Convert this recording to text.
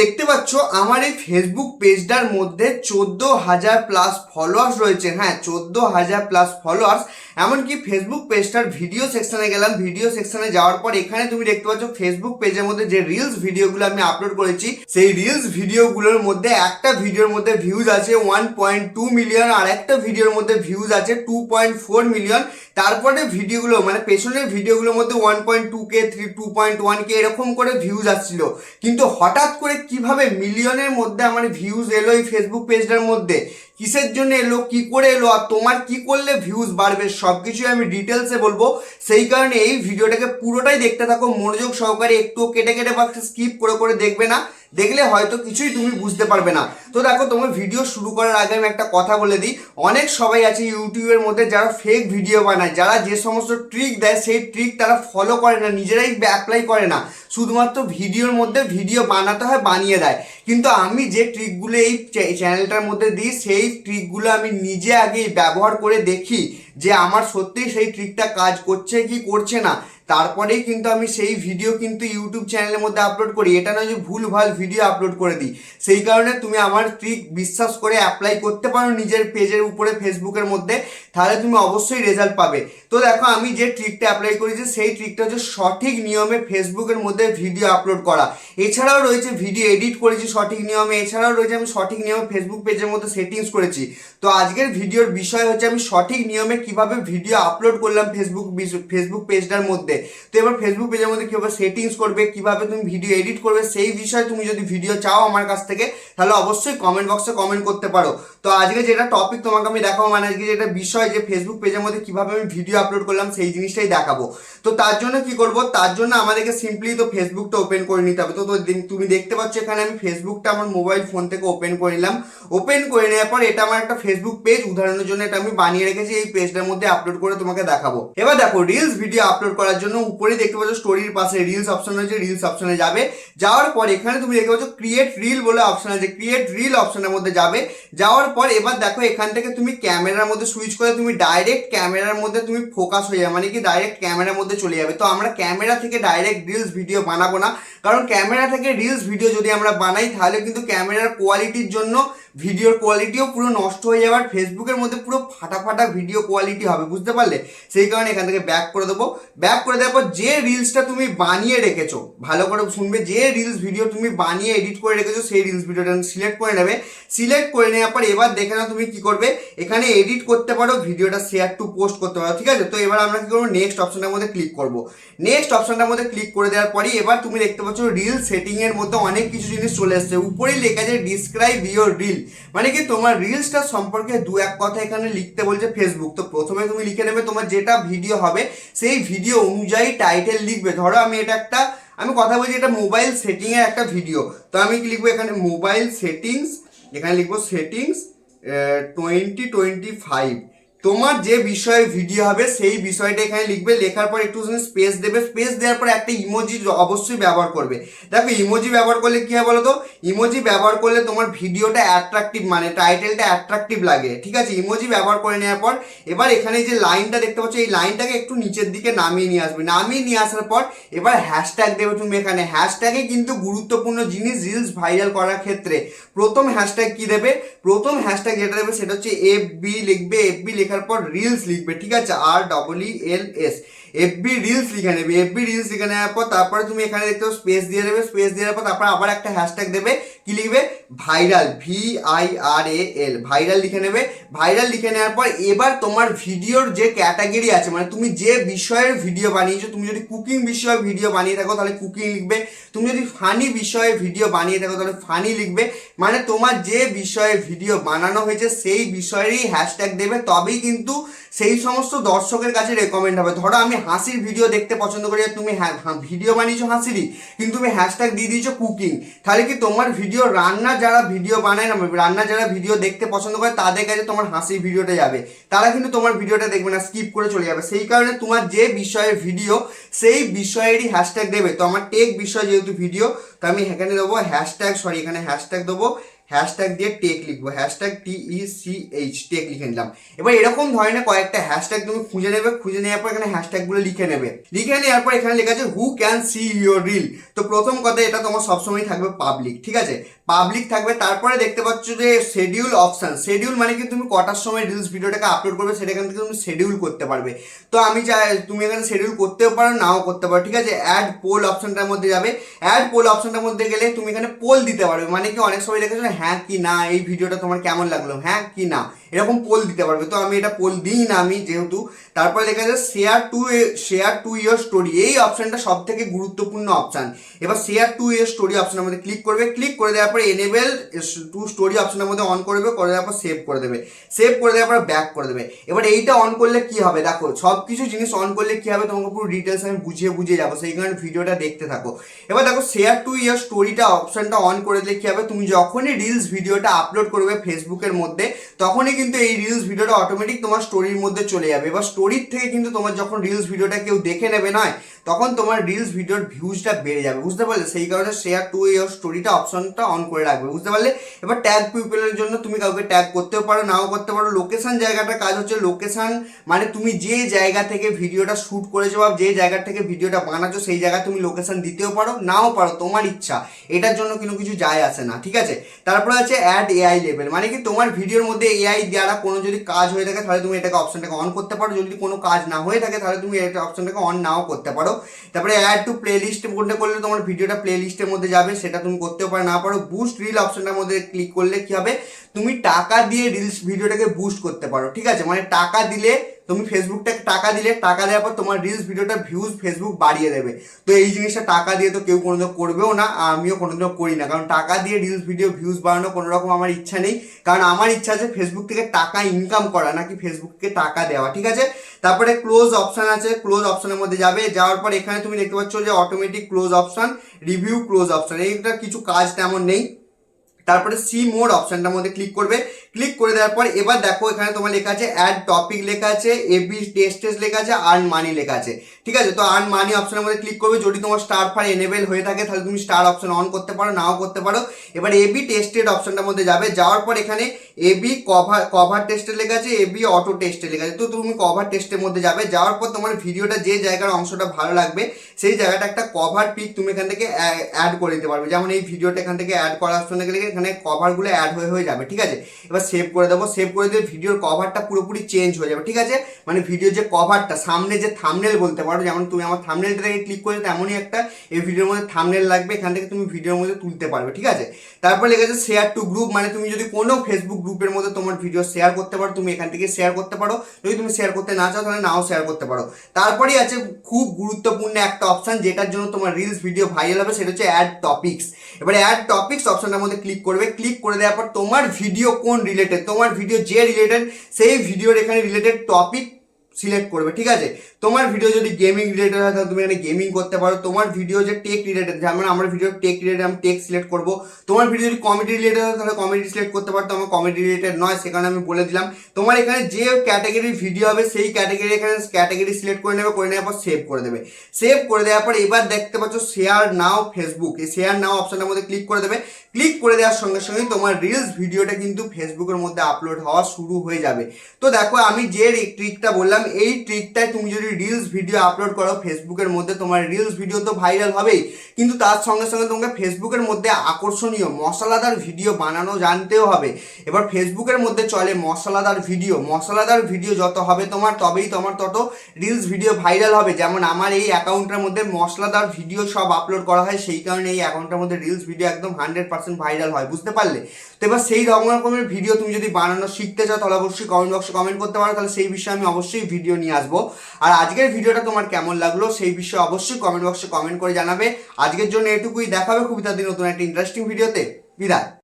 দেখতে পাচ্ছ আমার এই ফেসবুক পেজটার মধ্যে চোদ্দ হাজার প্লাস ফলোয়ার্স রয়েছে। হ্যাঁ চোদ্দ হাজার প্লাস ফলোয়ার্স এমনকি ফেসবুক পেজটার ভিডিও সেকশনে গেলাম। ভিডিও সেকশনে যাওয়ার পর এখানে তুমি দেখতে পাচ্ছ ফেসবুক পেজের মধ্যে যে রিলস ভিডিওগুলো আমি আপলোড করেছি, সেই রিলস ভিডিওগুলোর মধ্যে একটা ভিডিওর মধ্যে ভিউজ আছে ওয়ান পয়েন্ট টু মিলিয়ন আর একটা ভিডিওর মধ্যে ভিউজ আছে টু পয়েন্ট ফোর মিলিয়ন তারপরে ভিডিওগুলো মানে পেছনের ভিডিওগুলোর মধ্যে one point two K three two point one K এরকম করে ভিউজ আসছিল। কিন্তু হঠাৎ করে কীভাবে মিলিয়নের মধ্যে আমার ভিউজ এলো এই ফেসবুক পেজটার মধ্যে? কিসের জন্য এলো, কি করে এলো, আর তোমার কি করলে ভিউজ বাড়বে সব কিছুই আমি ডিটেলসে বলব। সেই কারণে এই ভিডিওটাকে পুরোটাই দেখতে থাকো, মনোযোগ সহকারে একটু কেটে কেটে বা স্কিপ করে করে দেখবে না, দেখলে হয়তো কিছুই তুমি বুঝতে পারবে না। তো দেখো, তোমার ভিডিও শুরু করার আগে আমি একটা কথা বলে দিই, অনেক সবাই আছে ইউটিউবের মধ্যে যারা ফেক ভিডিও বানায়, যারা যে সমস্ত ট্রিক দেয়, সেই ট্রিক তারা ফলো করে না, নিজেরাই অ্যাপ্লাই করে না। শুধুমাত্র ভিডিওর মধ্যে ভিডিও বানাতে হয়, বানিয়ে দেয়। কিন্তু আমি যে ট্রিকগুলো এই চ্যানেলটার মধ্যে দিই, সেই ট্রিকগুলো আমি নিজে আগে ব্যবহার করে দেখি যে আমার সত্যিই সেই ট্রিকটা কাজ করছে কি করছে না। তারপরেই কিন্তু আমি সেই ভিডিও কিন্তু ইউটিউব চ্যানেলের মধ্যে আপলোড করি। এটা নয় যে ভুল ভালো ভিডিও আপলোড করে দিই। সেই কারণে তুমি আমার ট্রিক বিশ্বাস করে অ্যাপ্লাই করতে পারো নিজের পেজের উপরে ফেসবুকের মধ্যে। তাহলে তুমি অবশ্যই রেজাল্ট পাবে। তো দেখো, আমি যে ট্রিকটা অ্যাপ্লাই করেছি সেই ট্রিকটা হচ্ছে সঠিক নিয়মে ফেসবুকের মধ্যে ভিডিও আপলোড করা। এছাড়াও রয়েছে ভিডিও এডিট করেছি সঠিক নিয়মে। এছাড়াও রয়েছে আমি সঠিক নিয়মে ফেসবুক পেজের মধ্যে সেটিংস করেছি। তো আজকের ভিডিওর বিষয় হচ্ছে আমি সঠিক নিয়মে কীভাবে ভিডিও আপলোড করলাম ফেসবুক ফেসবুক পেজটার মধ্যে? তো এবার ফেসবুক পেজের মধ্যে কীভাবে সেটিংস করবে, কীভাবে তুমি ভিডিও এডিট করবে, সেই বিষয়ে তুমি যদি ভিডিও চাও আমার কাছ থেকে, তাহলে অবশ্যই কমেন্ট বক্সে কমেন্ট করতে পারো। তো আজকে যেটা টপিক তোমাকে আমি দেখাবো মানে আজকে যেটা বিষয় যে ফেসবুক পেজের মধ্যে কীভাবে আমি ভিডিও আপলোড করলাম, সেই জিনিসটাই দেখাবো। তো তার জন্য কি করব, তার জন্য আমাদেরকে সিম্পলি তো ফেসবুকটা ওপেন করে নিতে হবে। তো তুমি দেখতে পাচ্ছ এখানে আমি ফেসবুকটা আমার মোবাইল ফোন থেকে ওপেন করে নিলাম। ওপেন করে নেওয়ার পর এটা আমার একটা ফেসবুক পেজ উদাহরণের জন্য এটা আমি বানিয়ে রেখেছি এই পেজটার মধ্যে আপলোড করে তোমাকে দেখাবো। এবার দেখো রিলস ভিডিও আপলোড করার জন্য উপরে দেখতে পাচ্ছ স্টোরির পাশে রিলস অপশন আছে রিলস অপশনে যাবে। যাওয়ার পর এখানে তুমি দেখতে পাচ্ছ ক্রিয়েট রিল বলে অপশন আছে। ক্রিয়েট রিল অপশনের মধ্যে যাবে। যাওয়ার পর এবার দেখো, এখান থেকে তুমি ক্যামেরার মধ্যে সুইচ করে তুমি ডাইরেক্ট ক্যামেরার মধ্যে তুমি ফোকাস হয়ে যাবে। মানে কি ডাইরেক্ট ক্যামেরার মধ্যে চলে যাবে। তো আমরা ক্যামেরা থেকে ডাইরেক্ট রিলস ভিডিও বানাবো না। কারণ ক্যামেরা থেকে রিলস ভিডিও যদি আমরা বানাই, তাহলে কিন্তু ক্যামেরার কোয়ালিটির জন্য ভিডিওর কোয়ালিটিও পুরো নষ্ট হয়ে যাবে আর ফেসবুকের মধ্যে পুরো ফাটা ফাটা ভিডিও কোয়ালিটি হবে, বুঝতে পারলে? সেই কারণে এখান থেকে ব্যাক করে দেবো। ব্যাক করে দেওয়ার পর যে রিলসটা তুমি বানিয়ে রেখেছো, ভালো করে শুনবে, যে রিলস ভিডিও তুমি বানিয়ে এডিট করে রেখেছো, সেই রিলস ভিডিওটা সিলেক্ট করে নেবে। সিলেক্ট করে নেওয়ার পর এবার দেখে নাও তুমি কি করবে। এখানে এডিট করতে পারো, ভিডিওটা শেয়ার টু পোস্ট করতে পারো, ঠিক আছে? তো এবার আমরা কি করব? নেক্সট অপশনটার মধ্যে ক্লিক করব। নেক্সট অপশনটার মধ্যে ক্লিক করে দেওয়ার পরই এবার তুমি দেখতে পাচ্ছ রিল সেটিং এর মধ্যে অনেক কিছু জিনিস চলে আসছে উপরেই লেখা আছে ডিসক্রাইব ইওর রিল মানে কি তোমার রিলসটা সম্পর্কে দু এক কথা এখানে লিখতে বলছে ফেসবুক তো প্রথমে তুমি লিখে নেবে তোমার যেটা ভিডিও হবে, সেই ভিডিও অনুযায়ী টাইটেল লিখবে। ধরো আমি এটা একটা, আমি কথা বলছি এটা মোবাইল সেটিংয়ের একটা ভিডিও তো আমি কি লিখব এখানে মোবাইল সেটিংস এখানে লিখব সেটিংস টোয়েন্টি টোয়েন্টি ফাইভ তোমার যে বিষয়ে ভিডিও হবে, সেই বিষয়টা এখানে লিখবে, লেখার পর একটু স্পেস দেবে। স্পেস দেওয়ার পর একটা ইমোজি অবশ্যই ব্যবহার করবে। দেখো ইমোজি ব্যবহার করলে কি হয় বলো তো ইমোজি ব্যবহার করলে তোমার ভিডিওটা অ্যাট্রাকটিভ মানে টাইটেলটা অ্যাট্রাকটিভ লাগে। ঠিক আছে? ইমোজি ব্যবহার করে নেওয়ার পর, এবার এখানে যে লাইনটা দেখতে পাচ্ছ, এই লাইনটাকে একটু নিচের দিকে নামিয়ে নিয়ে আসবে। নামিয়ে নিয়ে আসার পর, এবার হ্যাশট্যাগ দেবে তুমি এখানে। হ্যাশট্যাগে কিন্তু গুরুত্বপূর্ণ জিনিস রিলস ভাইরাল করার ক্ষেত্রে। প্রথম হ্যাশট্যাগ কি দেবে? প্রথম হ্যাশট্যাগ যেটা দেবে, সেটা হচ্ছে এফ বি লিখবে এফ বি লেখার পর রিলস লিখবে ঠিক আছে আর double E L S FB reels লিখে নেবে এফবি রিলস লিখে নেওয়ার পর তারপরে তুমি এখানে দেখতে স্পেস দিয়ে দেবে স্পেস দেওয়ার পর তারপর আবার একটা হ্যাশট্যাগ দেবে, কি লিখবে? Viral V I R A L viral লিখে নেবে ভাইরাল লিখে নেওয়ার পর এবার তোমার ভিডিওর যে ক্যাটাগরি আছে মানে তুমি যে বিষয়ের ভিডিও বানিয়েছো, তুমি যদি কুকিং বিষয়ে ভিডিও বানিয়ে থাকো তাহলে কুকিং লিখবে, তুমি যদি ফানি বিষয়ে ভিডিও বানিয়ে থাকো তাহলে ফানি লিখবে মানে তোমার যে বিষয়ে ভিডিও বানানো হয়েছে সেই বিষয়েরই হ্যাশট্যাগ দেবে, তবেই কিন্তু সেই সমস্ত দর্শকের কাছে রেকমেন্ড হবে। ধরো আমি হাসির ভিডিও দেখতে পছন্দ করি তুমি হ্যাঁ হ্যাঁ, ভিডিও বানিয়েছো হাসিরই কিন্তু তুমি হ্যাশট্যাগ দিয়ে দিয়েছ কুকিং তাহলে কি তোমার ভিডিও রান্না যারা ভিডিও বানায় না রান্না যারা ভিডিও দেখতে পছন্দ করে তাদের কাছে তোমার হাসির ভিডিওটা যাবে। তারা কিন্তু তোমার ভিডিওটা দেখবে না স্কিপ করে চলে যাবে। সেই কারণে তোমার যে বিষয়ের ভিডিও সেই বিষয়েরই হ্যাশট্যাগ দেবে। তো আমার টেক বিষয় যেহেতু ভিডিও তো আমি এখানে দেবো হ্যাশট্যাগ সরি এখানে হ্যাশট্যাগ দেবো হ্যাশট্যাগ দিয়ে টেক লিখব। Hashtag T E C H tech লিখে নিলাম। এবার এরকম ধরনের কয়েকটা হ্যাশট্যাগ তুমি খুঁজে নেবে। খুঁজে নেওয়ার পর এখানে হ্যাশট্যাগুলো লিখে নেবে। লিখে নেওয়ার পর এখানে লেখা আছে who can see your reel তো প্রথম কথা এটা তোমার সবসময় থাকবে পাবলিক ঠিক আছে? পাবলিক থাকবে, তারপরে দেখতে পাচ্ছ যে শেডিউল অপশান শেডিউল মানে কি? তুমি কটার সময় রিলস ভিডিওটাকে আপলোড করবে, সেটা এখান থেকে তুমি শেডিউল করতে পারবে। তো আমি চাই তুমি এখানে শেডিউল করতেও পারো, নাও করতে পারো, ঠিক আছে? অ্যাড পোল অপশনটার মধ্যে যাবে। অ্যাড পোল অপশানটার মধ্যে গেলে তুমি এখানে পোল দিতে পারবে। মানে কি? অনেক সময় লেখা আছে হ্যাঁ কি না এই ভিডিওটা তোমার কেমন লাগল? হ্যাঁ কি না? এরকম পোল দিতে পারবে। তো আমি এটা পোল দিই না আমি যেহেতু। তারপরে লেখা আছে share to share to your story এই অপশানটা সব থেকে গুরুত্বপূর্ণ অপশান এবার শেয়ার টু ইয়ার স্টোরি অপশানের মধ্যে ক্লিক করবে। ক্লিক করে দেওয়ার পরে এনেবেল টু স্টোরি অপশনের মধ্যে অন করবে, করে দেওয়ার পর সেভ করে দেবে। সেভ করে দেওয়ার পর ব্যাক করে দেবে। এবার এইটা অন করলে কি হবে? দেখো সব কিছু জিনিস অন করলে কি হবে? তোমাকে পুরো ডিটেলস আমি বুঝিয়ে বুঝিয়ে যাব। সেই কারণে ভিডিওটা দেখতে থাকো। এবার দেখো শেয়ার টু ইয়ার স্টোরিটা অপশানটা অন করে দিলে কি হবে? তুমি যখনই রিলস ভিডিওটা আপলোড করবে ফেসবুকের মধ্যে, তখনই কিন্তু এই রিলস ভিডিওটা অটোমেটিক তোমার স্টোরির মধ্যে চলে যাবে। এবার স্টোরির থেকে কিন্তু তোমার যখন রিলস ভিডিওটা কেউ দেখে নেবে নয়, তখন তোমার রিলস ভিডিওর ভিউজটা বেড়ে যাবে। বুঝতে পারলে? সেই কারণে শেয়ার টু ইয়ার স্টোরিটা অপশনটা অন করে রাখবে। বুঝতে পারলে? এবার ট্যাগ পিপলের জন্য তুমি কাউকে ট্যাগ করতেও পারো, নাও করতে পারো। লোকেশান জায়গাটার কাজ হচ্ছে লোকেশন মানে তুমি যে জায়গা থেকে ভিডিওটা শ্যুট করেছ বা যে জায়গা থেকে ভিডিওটা বানাচ্ছো, সেই জায়গায় তুমি লোকেশান দিতেও পারো, নাও পারো। তোমার ইচ্ছা। এটার জন্য কোনো কিছু যায় আসে না, ঠিক আছে? তারপরে আছে অ্যাড এআই লেভেল মানে কি তোমার ভিডিওর মধ্যে এআই দ্বারা কোনো যদি কাজ হয়ে থাকে, তাহলে তুমি এটাকে অপশনটাকে অন করতে পারো। যদি কোনো কাজ না হয়ে থাকে, তাহলে তুমি এটা অপশনটাকে অন নাও করতে পারো। তারপরে অ্যাড টু প্লে লিস্ট কোনটা করলে তোমার ভিডিওটা প্লে লিস্টের মধ্যে যাবে, সেটা তুমি করতেও পারো। না পারো বুস্ট রিল অপশনটার মধ্যে ক্লিক করলে কী হবে? তুমি টাকা দিয়ে রিলস ভিডিওটাকে বুস্ট করতে পারো, ঠিক আছে? মানে টাকা দিলে তুমি ফেসবুকটাকে টাকা দিলে, টাকা দেওয়ার পর তোমার রিলস ভিডিওটা ভিউজ ফেসবুক বাড়িয়ে দেবে। তো এই জিনিসটা টাকা দিয়ে তো কেউ কোনোদিনও করবেও না, আর আমিও কোনোদিনও করি না। কারণ টাকা দিয়ে রিলস ভিডিও ভিউজ বাড়ানো কোনো রকম আমার ইচ্ছা নেই। কারণ আমার ইচ্ছা আছে ফেসবুক থেকে টাকা ইনকাম করা, নাকি ফেসবুককে টাকা দেওয়া, ঠিক আছে? তারপরে ক্লোজ অপশন আছে ক্লোজ অপশনের মধ্যে যাবে। যাওয়ার পর এখানে তুমি দেখতে পাচ্ছ যে automatic close option review close option এইটা কিছু কাজ তেমন নেই। তারপরে সি মোড অপশনটার মধ্যে ক্লিক করবে। ক্লিক করে দেওয়ার পর এবার দেখো এখানে তোমার লেখা আছে অ্যাড টপিক লেখা আছে এবি টেস্ট টেস্ট লেখা আছে আর্ন মানি লেখা আছে। ঠিক আছে? তো আর্ন মানি অপশনের মধ্যে ক্লিক করবে। যদি তোমার স্টার ফার এনেবেল হয়ে থাকে, তাহলে তুমি স্টার অপশন অন করতে পারো, নাও করতে পারো। এবার এবি টেস্টেড অপশনটার মধ্যে যাবে। যাওয়ার পর এখানে এবি কভার কভার টেস্টে লেখা আছে এবি অটো টেস্টে লেখা আছে। তো তুমি কভার টেস্টের মধ্যে যাবে। যাওয়ার পর তোমার ভিডিওটা যে জায়গার অংশটা ভালো লাগবে, সেই জায়গাটা একটা কভার পিক তুমি এখান থেকে অ্যাড করে দিতে পারবে। যেমন এই ভিডিওটা এখান থেকে অ্যাড করার গেলে এখানে কভারগুলো অ্যাড হয়ে হয়ে যাবে, ঠিক আছে? এবার সেভ করে দেবো সেভ করে দিয়ে ভিডিওর কভারটা পুরোপুরি চেঞ্জ হয়ে যাবে, ঠিক আছে? মানে ভিডিওর যে কভারটা সামনে যে থামনেল বলতে পারো, যেমন তুমি আমার থামনেলটা থেকে ক্লিক করে তেমনই একটা এই ভিডিওর মধ্যে থামনেল লাগবে, এখান থেকে তুমি ভিডিওর মধ্যে তুলতে পারবে, ঠিক আছে? তারপর লেগেছে শেয়ার টু গ্রুপ মানে তুমি যদি কোনো ফেসবুক গ্রুপের মধ্যে তোমার ভিডিও শেয়ার করতে পারো, তুমি এখান থেকে শেয়ার করতে পারো, যদি তুমি শেয়ার করতে না চাও, তাহলে নাও শেয়ার করতে পারো। তারপরেই আছে খুব গুরুত্বপূর্ণ একটা অপশন যেটার জন্য তোমার রিলস ভিডিও ভাইরাল হবে, সেটা হচ্ছে অ্যাড টপিক্স এবারে অ্যাড টপিক্স অপশনটার মধ্যে ক্লিক করবে ক্লিক করে দেওয়ার পর তোমার ভিডিও কোন রিলেটেড তোমার ভিডিও যে রিলেটেড সেই ভিডিওর এখানে রিলেটেড টপিক সিলেক্ট করবে, ঠিক আছে? তোমার ভিডিও যদি গেমিং রিলেটেড হয়, তাহলে তুমি এখানে গেমিং করতে পারো। তোমার ভিডিও যে টেক রিলেটেড যেমন আমার ভিডিও টেক রিলেটেড আমি টেক সিলেক্ট করব। তোমার ভিডিও যদি কমেডি রিলেটেড হয়, তাহলে কমেডি সিলেক্ট করতে পারো। আমার কমেডি রিলেটেড নয় সেখানে আমি বলে দিলাম। তোমার এখানে যে ক্যাটাগরির ভিডিও হবে, সেই ক্যাটাগরি এখানে ক্যাটাগরি সিলেক্ট করে নেবে, করে নেওয়ার পর সেভ করে দেবে। সেভ করে দেওয়ার পর এবার দেখতে পাচ্ছ শেয়ার নাও ফেসবুক এই শেয়ার নাও অপশনটার মধ্যে ক্লিক করে দেবে। ক্লিক করে দেওয়ার সঙ্গে সঙ্গে তোমার রিলস ভিডিওটা কিন্তু ফেসবুকের মধ্যে আপলোড হওয়া শুরু হয়ে যাবে। তো দেখো, আমি যে ট্রিকটা বললাম এই ট্রিকটায় তুমি যদি রিলস ভিডিও আপলোড করো ফেসবুকের মধ্যে তোমার রিলস ভিডিও তো ভাইরাল হবেই। কিন্তু তার সঙ্গে সঙ্গে তোমাকে ফেসবুকের মধ্যে আকর্ষণীয়, মশলাদার ভিডিও বানানো জানতেও হবে। এবার ফেসবুকের মধ্যে চলে মশলাদার ভিডিও মশলাদার ভিডিও যত হবে তোমার, তবেই তোমার তত রিলস ভিডিও ভাইরাল হবে। যেমন আমার এই অ্যাকাউন্টের মধ্যে মশলাদার ভিডিও সব আপলোড করা হয়, সেই কারণে এই অ্যাকাউন্টের মধ্যে রিলস ভিডিও একদম হান্ড্রেড পার্সেন্ট ভাইরাল হয়। বুঝতে পারলে? তো এবার সেই রকম রকমের ভিডিও তুমি যদি বানানো শিখতে চাও, তাহলে অবশ্যই কমেন্ট বক্সে কমেন্ট করতে পারো। তাহলে সেই বিষয়ে আমি অবশ্যই ভিডিও নিয়ে আসব। আর আজকের ভিডিওটা তোমার কেমন লাগল সেই বিষয়ে অবশ্যই কমেন্ট বক্সে কমেন্ট করে জানাবে। আজকের জন্য এটুকুই। দেখাবে খুবই তাদের নতুন একটা ইন্টারেস্টিং ভিডিওতে বিদায়।